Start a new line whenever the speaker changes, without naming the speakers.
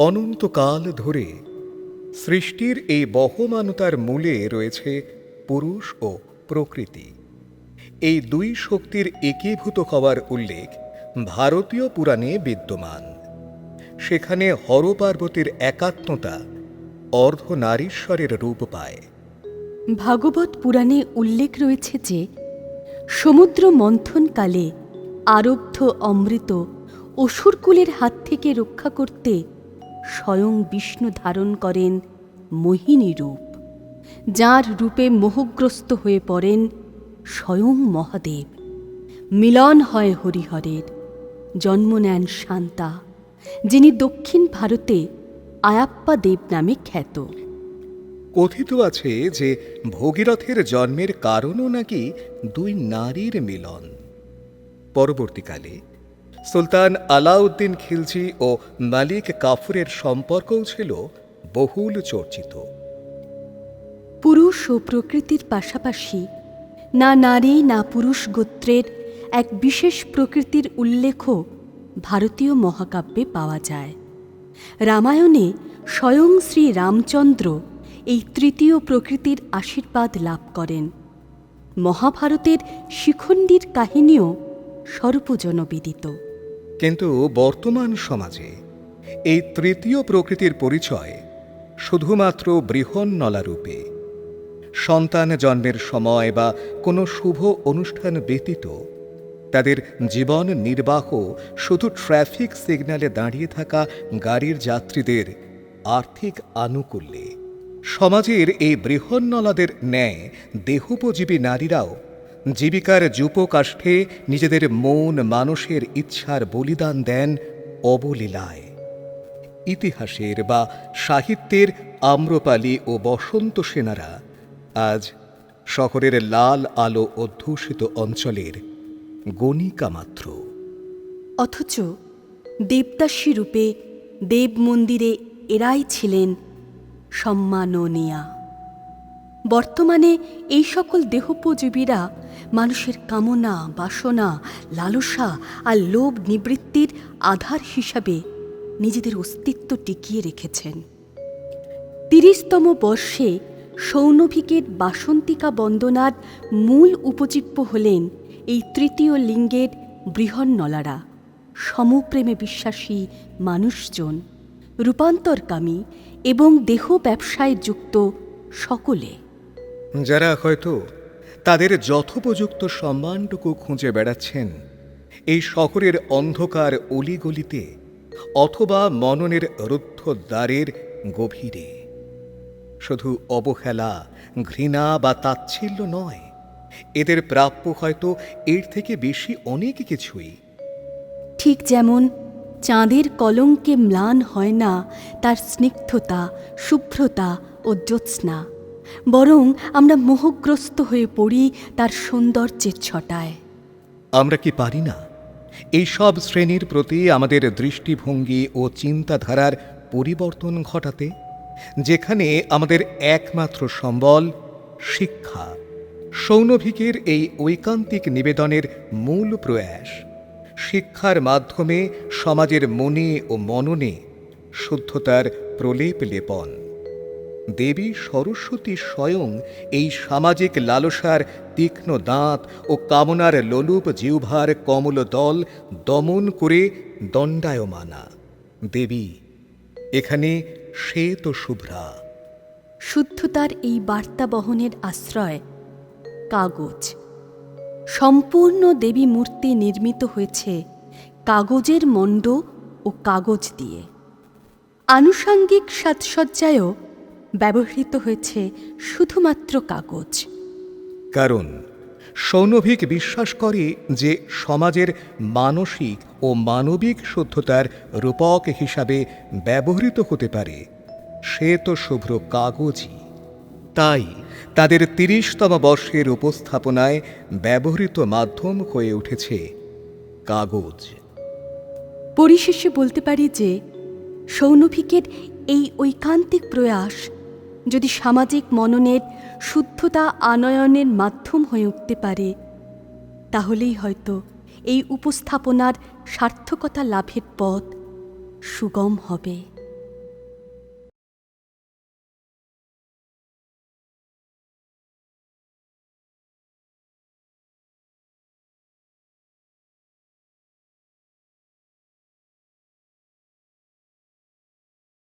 অনন্তকাল ধরে সৃষ্টির এই বহমানতার মূলে রয়েছে পুরুষ ও প্রকৃতি। এই দুই শক্তির একীভূত হওয়ার উল্লেখ ভারতীয় পুরাণে বিদ্যমান। সেখানে হরপার্বতীর একাত্মতা অর্ধনারীশ্বরের রূপ পায়।
ভাগবত পুরাণে উল্লেখ রয়েছে যে, সমুদ্র মন্থনকালে আরব্ধ অমৃত অসুরকুলের হাত থেকে রক্ষা করতে স্বয়ং বিষ্ণু ধারণ করেন মোহিনী রূপ, যার রূপে মোহগ্রস্ত হয়ে পড়েন স্বয়ং মহাদেব। মিলন হয় হরিহরের, জন্ম নেন শান্তা, যিনি দক্ষিণ ভারতে আয়াপ্পা দেব নামে খ্যাত।
কথিত আছে যে ভগীরথের জন্মের কারণও নাকি দুই নারীর মিলন। পরবর্তীকালে সুলতান আলাউদ্দিন খিলজি ও মালিক কাফুরের সম্পর্কও ছিল বহুল চর্চিত।
পুরুষ ও প্রকৃতির পাশাপাশি না নারী, না পুরুষ গোত্রের এক বিশেষ প্রকৃতির উল্লেখও ভারতীয় মহাকাব্যে পাওয়া যায়। রামায়ণে স্বয়ং শ্রী রামচন্দ্র এই তৃতীয় প্রকৃতির আশীর্বাদ লাভ করেন। মহাভারতের শিখণ্ডীর কাহিনীও সর্বজনবিদিত
কিন্তু বর্তমান সমাজে এই তৃতীয় প্রকৃতির পরিচয় শুধুমাত্র বৃহন্নলা রূপে সন্তান জন্মের সময় বা কোনো শুভ অনুষ্ঠান ব্যতীত তাদের জীবন নির্বাহ শুধু ট্রাফিক সিগন্যালে দাঁড়িয়ে থাকা গাড়ির যাত্রীদের আর্থিক আনুকূল্যে। সমাজের এই বৃহন্নলাদের ন্যায় দেহোপজীবী নারীরাও জীবিকার যুপকাষ্ঠে নিজেদের মন মানুষের ইচ্ছার বলিদান দেন অবলীলায়। ইতিহাসের বা সাহিত্যের আম্রপালি ও বসন্ত সেনারা আজ শহরের লাল আলো অধ্যুষিত অঞ্চলের গণিকা মাত্র।
অথচ দেবদাসী রূপে দেব মন্দিরে এরাই ছিলেন সম্মাননীয়া। বর্তমানে এই সকল দেহোপজীবীরা মানুষের কামনা, বাসনা, লালসা আর লোভ নিবৃত্তির আধার হিসাবে নিজেদের অস্তিত্ব টিকিয়ে রেখেছেন। তিরিশতম বর্ষে সৌনভিকের বাসন্তিকা বন্দনার মূল উপজীব্য হলেন এই তৃতীয় লিঙ্গের বৃহন্নলারা, সমপ্রেমে বিশ্বাসী মানুষজন, রূপান্তরকামী এবং দেহ ব্যবসায় যুক্ত সকলে।
যারা হয়তো তাদের যথোপযুক্ত সম্মানটুকু খুঁজে বেড়াচ্ছেন, এই শহরের অন্ধকার অলিগলিতে অথবা মননের রুদ্ধ দ্বারের গভীরে। শুধু অবহেলা, ঘৃণা বা তাচ্ছিল্য নয়, এদের প্রাপ্য হয়তো এর থেকে বেশি অনেক কিছুই।
ঠিক যেমন চাঁদের কলঙ্কে ম্লান হয় না তার স্নিগ্ধতা, শুভ্রতা ও জ্যোৎস্না। বরং আমরা মোহগ্রস্ত হয়ে পড়ি তার সৌন্দর্যের ছটায়।
আমরা কি পারি না? এই সব শ্রেণির প্রতি আমাদের দৃষ্টিভঙ্গি ও চিন্তাধারার পরিবর্তন ঘটাতে, যেখানে আমাদের একমাত্র সম্বল শিক্ষা। সৌনভিকের এই ঐকান্তিক নিবেদনের মূল প্রয়াস, শিক্ষার মাধ্যমে সমাজের মনে ও মননে শুদ্ধতার প্রলেপ লেপন। দেবী সরস্বতী স্বয়ং এই সামাজিক লালসার তীক্ষ্ণ দাঁত ও কামনার লোলুপ জিহ্বার কমল দল দমন করে দণ্ডায়মানা। দেবী, এখানে সে তো শুভ্রা।
শুদ্ধতার এই বার্তা বহনের আশ্রয়, কাগজ। সম্পূর্ণ দেবী মূর্তি নির্মিত হয়েছে কাগজের মণ্ড ও কাগজ দিয়ে। আনুষাঙ্গিক সাজসজ্জায়ও ব্যবহৃত হয়েছে শুধুমাত্র কাগজ।
কারণ সৌনভিক বিশ্বাস করে যে সমাজের মানসিক ও মানবিক শুদ্ধতার রূপক হিসাবে ব্যবহৃত হতে পারে সে তো শুভ্র কাগজই। তাই তাদের তিরিশতম বর্ষের উপস্থাপনায় ব্যবহৃত মাধ্যম হয়ে উঠেছে কাগজ।
পরিশেষে বলতে পারি যে সৌনভিকের এই ঐকান্তিক প্রয়াস যদি সামাজিক মননের শুদ্ধতা আনয়নের মাধ্যম হয়ে উঠতে পারে, তাহলেই হয়তো এই উপস্থাপনার সার্থকতা লাভের পথ সুগম হবে।